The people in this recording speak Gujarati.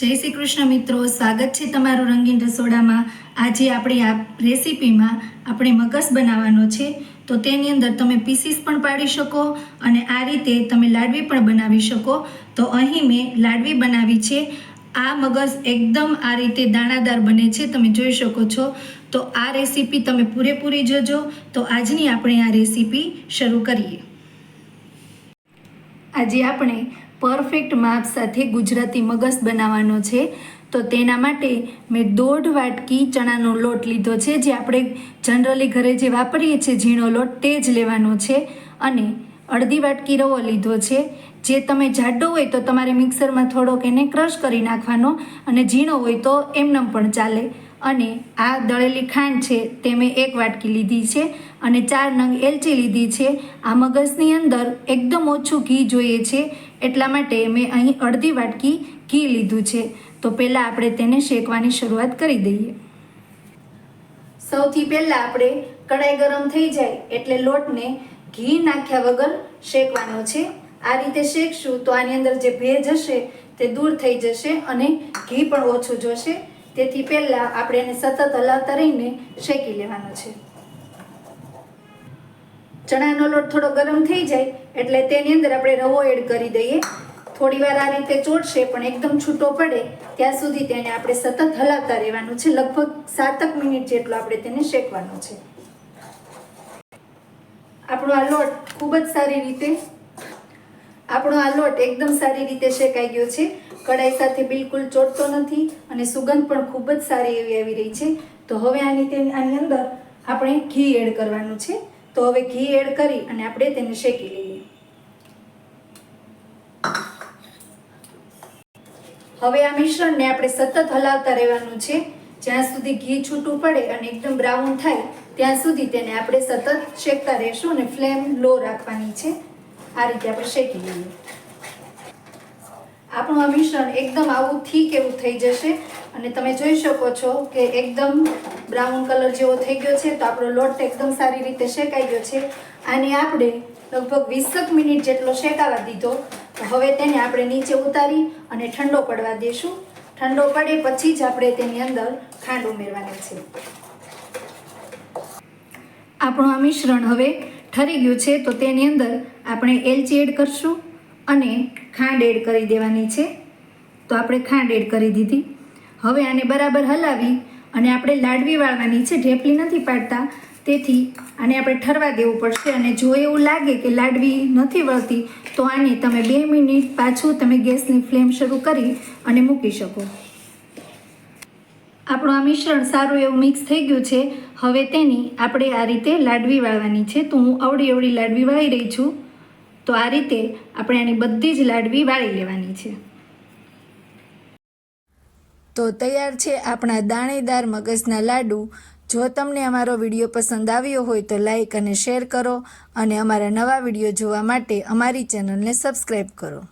જય શ્રી કૃષ્ણ મિત્રો, સ્વાગત છે તમારું રંગીન રસોડામાં. આજે આપણી આ રેસીપીમાં આપણે મગસ બનાવવાનો છે. તો તેની અંદર તમે પીસીસ પણ પાડી શકો અને આ રીતે તમે લાડવી પણ બનાવી શકો. તો અહીં મેં લાડવી બનાવી છે. આ મગસ એકદમ આ રીતે દાણાદાર બને છે, તમે જોઈ શકો છો. તો આ રેસીપી તમે પૂરેપૂરી જોજો. તો આજની આપણે આ રેસીપી શરૂ કરીએ. આજે આપણે પરફેક્ટ માપ સાથે ગુજરાતી મગસ બનાવવાનો છે. તો તેના માટે મેં દોઢ વાટકી ચણાનો લોટ લીધો છે, જે આપણે જનરલી ઘરે જે વાપરીએ છીએ ઝીણો લોટ તે જ લેવાનો છે. અને અડધી વાટકી રવો લીધો છે. જે તમે જાડો હોય તો તમારે મિક્સરમાં થોડોક એને ક્રશ કરી નાખવાનો અને ઝીણો હોય તો એમનેમ પણ ચાલે. અને આ દળેલી ખાંડ છે તે મેં એક વાટકી લીધી છે અને ચાર નંગ એલચી લીધી છે. આ મગજની અંદર એકદમ ઓછું ઘી જોઈએ છે એટલા માટે મેં અહીં અડધી વાટકી ઘી લીધું છે. તો પહેલાં આપણે તેને શેકવાની શરૂઆત કરી દઈએ. સૌથી પહેલાં આપણે કડાઈ ગરમ થઈ જાય એટલે લોટને ઘી નાખ્યા વગર શેકવાનો છે. આ રીતે શેકશું તો આની અંદર જે ભેજ હશે તે દૂર થઈ જશે અને ઘી પણ ઓછું જોશે. તેથી પહેલાં આપણે એને સતત હલાવતા રહીને શેકી લેવાનો છે. ચણાનો લોટ થોડો ગરમ થઈ જાય એટલે તેની અંદર આપણે રવો એડ કરી દઈએ. થોડી વાર આ રીતે ચોટશે પણ એકદમ છૂટો પડે ત્યાં સુધી તેને આપણે સતત હલાવતા રહેવાનું છે. લગભગ સાતક મિનિટ જેટલો આપણે તેને શેકવાનો છે. આપણો આ લોટ ખૂબ જ સારી રીતે આપણો આ લોટ એકદમ સારી રીતે શેકાઈ ગયો છે. કડાઈ સાથે બિલકુલ ચોટતો નથી અને સુગંધ પણ ખૂબ જ સારી એવી આવી રહી છે. તો હવે આની તેની આની અંદર આપણે ઘી એડ કરવાનું છે. તો હવે ઘી એડ કરી અને આપણે તેને શેકી લઈએ. હવે આ મિશ્રણને આપણે સતત હલાવતા રહેવાનું છે. જ્યાં સુધી ઘી છૂટું પડે અને એકદમ બ્રાઉન થાય, ત્યાં સુધી તેને આપણે સતત શેકતા રહેશું અને ફ્લેમ લો રાખવાની છે. આ રીતે આપણે શેકી લઈએ. આપણું આ મિશ્રણ એકદમ આવું થીક એવું થઈ જશે અને તમે જોઈ શકો છો કે એકદમ બ્રાઉન કલર જેવો થઈ ગયો છે તો આપણો લોટ એકદમ સારી રીતે શેકાઈ ગયો છે. આને આપણે લગભગ વીસક મિનિટ જેટલો શેકાવા દીધો. તો હવે તેને આપણે નીચે ઉતારી અને ઠંડો પડવા દઈશું ઠંડો પડે પછી જ આપણે તેની અંદર ખાંડ ઉમેરવાની છે. આપણું આ મિશ્રણ હવે ઠરી ગયું છે તો તેની અંદર આપણે એલચી એડ કરશું અને ખાંડ એડ કરી દેવાની છે. તો આપણે ખાંડ એડ કરી દીધી. હવે આને બરાબર હલાવી અને આપણે લાડવી વાળવાની છે, ઢેપલી નથી પાડતા. તેથી આને આપણે ઠરવા દેવું પડશે અને જો એવું લાગે કે લાડવી નથી વળતી, તો આને તમે બે મિનિટ પાછું તમે ગેસની ફ્લેમ શરૂ કરી અને મૂકી શકો. આપણું આ મિશ્રણ સારું એવું મિક્સ થઈ ગયું છે. હવે તેની આપણે આ રીતે લાડવી વાળવાની છે. તો હું અવળી અવળી લાડવી વાળી રહી છું. તો આ રીતે આપણે આની બધી જ લાડવી વાળી લેવાની છે. તો તૈયાર છે આપણા દાણેદાર મગજના લાડુ. જો તમને અમારો વીડિયો પસંદ આવ્યો હોય તો લાઈક અને શેર કરો અને અમારા નવા વીડિયો જોવા માટે અમારી ચેનલને સબસ્ક્રાઈબ કરો.